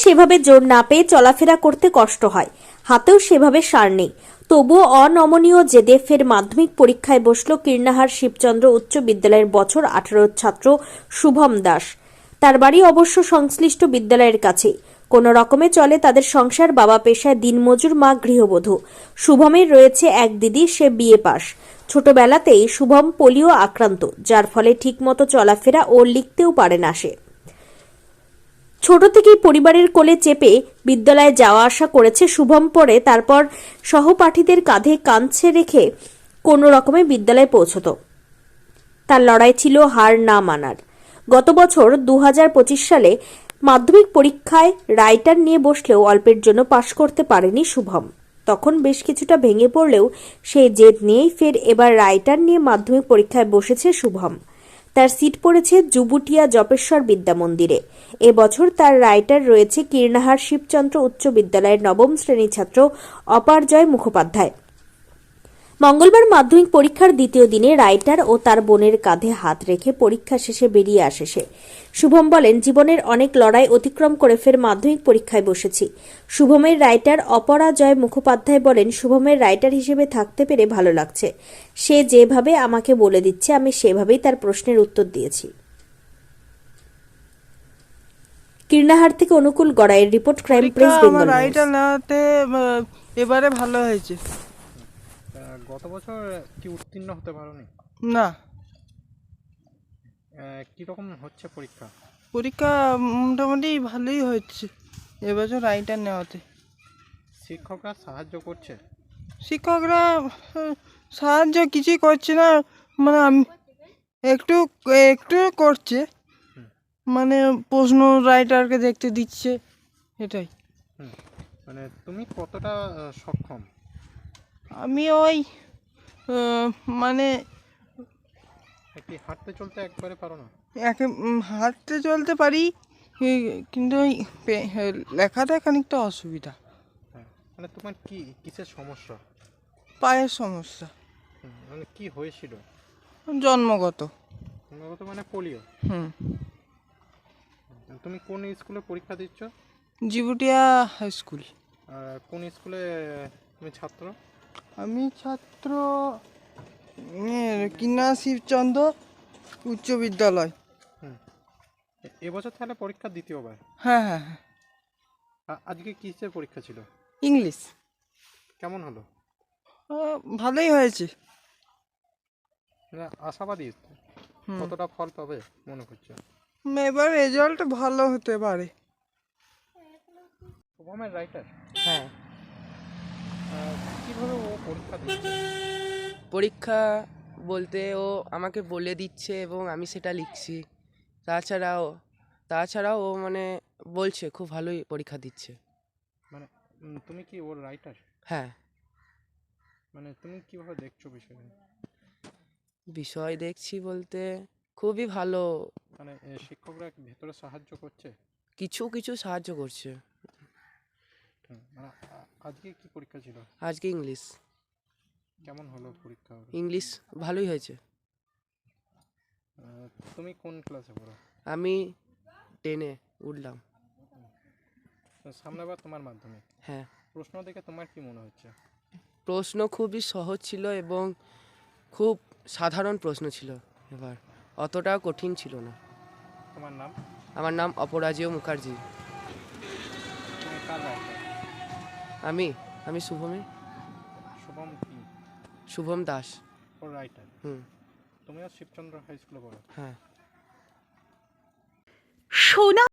সেভাবে জোর না পেয়ে চলাফেরা করতে কষ্ট হয়। হাতেও সেভাবে সার নেই। তবুও অনমনীয় জেদে ফের মাধ্যমিক পরীক্ষায় বসল কীর্ণাহার শিবচন্দ্র উচ্চ বিদ্যালয়ের বছর আঠারো ছাত্র শুভম দাস। তার বাড়ি অবশ্য সংশ্লিষ্ট বিদ্যালয়ের কাছেই। কোনো রকমে চলে তাদের সংসার, বাবা পেশায় দিনমজুর, মা গৃহবধূ। শুভমের রয়েছে এক দিদি, সে বিয়ে পাশ ছোটবেলাতেই শুভম পোলিও আক্রান্ত, যার ফলে ঠিকমতো চলাফেরা ও লিখতেও পারে না সে। ছোট থেকেই পরিবারের কোলে চেপে বিদ্যালয়ে যাওয়া আসা করেছে শুভম পরে তারপর সহপাঠীদের কাঁধে কাঁধছে রেখে কোনো রকমে বিদ্যালয়ে পৌঁছতো। তার লড়াই ছিল হার না মানার। গত বছর দু হাজার পঁচিশ সালে মাধ্যমিক পরীক্ষায় রাইটার নিয়ে বসলেও অল্পের জন্য পাশ করতে পারেনি শুভম। তখন বেশ কিছুটা ভেঙে পড়লেও সেই জেদ নিয়েই ফের এবার রাইটার নিয়ে মাধ্যমিক পরীক্ষায় বসেছে শুভম। তার সিট পড়েছে জুবুটিয়া জপেশ্বর বিদ্যা মন্দিরে। এবছর তার রাইটার রয়েছে কীর্ণাহার শিবচন্দ্র উচ্চ বিদ্যালয়ের নবম শ্রেণির ছাত্র অপারজয় মুখোপাধ্যায়। মঙ্গলবার মাধ্যমিক পরীক্ষার দ্বিতীয় দিনে রাইটার ও তার বোনের কাঁধে হাত রেখে পরীক্ষা শেষে বেরিয়ে আসে সে। শুভম বলেন জীবনের অনেক লড়াই অতিক্রম করে ফের মাধ্যমিক পরীক্ষায় বসেছি। শুভমের রাইটার অপরাজয় মুখোপাধ্যায় বলেন শুভমের রাইটার হিসেবে থাকতে পেরে ভালো লাগছে। সে যেভাবে আমাকে বলে দিচ্ছে আমি সেভাবেই তার প্রশ্নের উত্তর দিয়েছি। কীর্ণাহার থেকে Anukul গড়াইয়ের report crime press Bengal writer এবারে ভালো হয়েছে। গত বছর কি উত্তীর্ণ হতে পারোনি? না। কীরকম হচ্ছে পরীক্ষা? পরীক্ষা মোটামুটি ভালোই হচ্ছে এবছর রাইটার নেওয়াতে। শিক্ষকরা সাহায্য করছে? শিক্ষকরা সাহায্য কিছুই করছে না মানে আমি একটু একটু করছে। মানে প্রশ্ন রাইটারকে দেখতে দিচ্ছে এটাই। মানে তুমি কতটা সক্ষম? আমি ওই মানে কি হাঁটতে চলতে একবারে পারো না? একে হাঁটতে চলতে পারি কিন্তু ওই লেখাটা খানিকটা অসুবিধা। হ্যাঁ মানে তোমার কি কিসের সমস্যা? পায়ের সমস্যা। মানে কি হয়েছিল? জন্মগত। সম্ভবত মানে পোলিও? হুম। তুমি কোন স্কুলে পরীক্ষা দিচ্ছ? Jibutia high school. কোন স্কুলে তুমি ছাত্র? আমি ছাত্র কিনা শিবচন্দ্র উচ্চ বিদ্যালয়। হুম। এবছর তাহলে পরীক্ষা দ্বিতীয়বার? হ্যাঁ হ্যাঁ হ্যাঁ। আজকে কিসের পরীক্ষা ছিল? ইংলিশ। কেমন হলো? ভালোই হয়েছে। আশাবাদী। কতটা ফল পাবে মনে করছে? এবার রেজাল্ট ভালো হতে পারে। রাইটার হ্যাঁ। কীভাবে ও পরীক্ষা দিচ্ছে? পরীক্ষা বলতে ও আমাকে বলে দিচ্ছে এবং আমি সেটা লিখছি। তাছাড়াও তাছাড়াও ও মানে বলছে খুব ভালোই পরীক্ষা দিচ্ছে। মানে তুমি কি ওর রাইটার হ্যাঁ। মানে তুমি কীভাবে দেখছ বিষয়টা? বিষয় দেখছি বলতে খুবই ভালো। মানে শিক্ষকরা ভেতরে সাহায্য করছে? কিছু কিছু সাহায্য করছে। মানে আজকে কি পরীক্ষা ছিল? আজকে ইংলিশ। কেমন হলো পরীক্ষা? ইংলিশ ভালোই হয়েছে। তুমি কোন ক্লাসে পড়ো? আমি টেনে উঠলাম। তো সামনে আবার তোমার মাধ্যমে হ্যাঁ। প্রশ্ন দেখে তোমার কি মনে হচ্ছে? প্রশ্ন খুবই সহজ ছিল এবং খুব সাধারণ প্রশ্ন ছিল এবার। অতটা কঠিন ছিল না। তোমার নাম? আমার নাম অপরাজেয় মুখার্জি। আমি আমি শুভমী শুভম কি? শুভম দাস। ও রাইটার হুম। তুমিও শিবচন্দ্র হাই স্কুলে পড়ো। হ্যাঁ। সোনা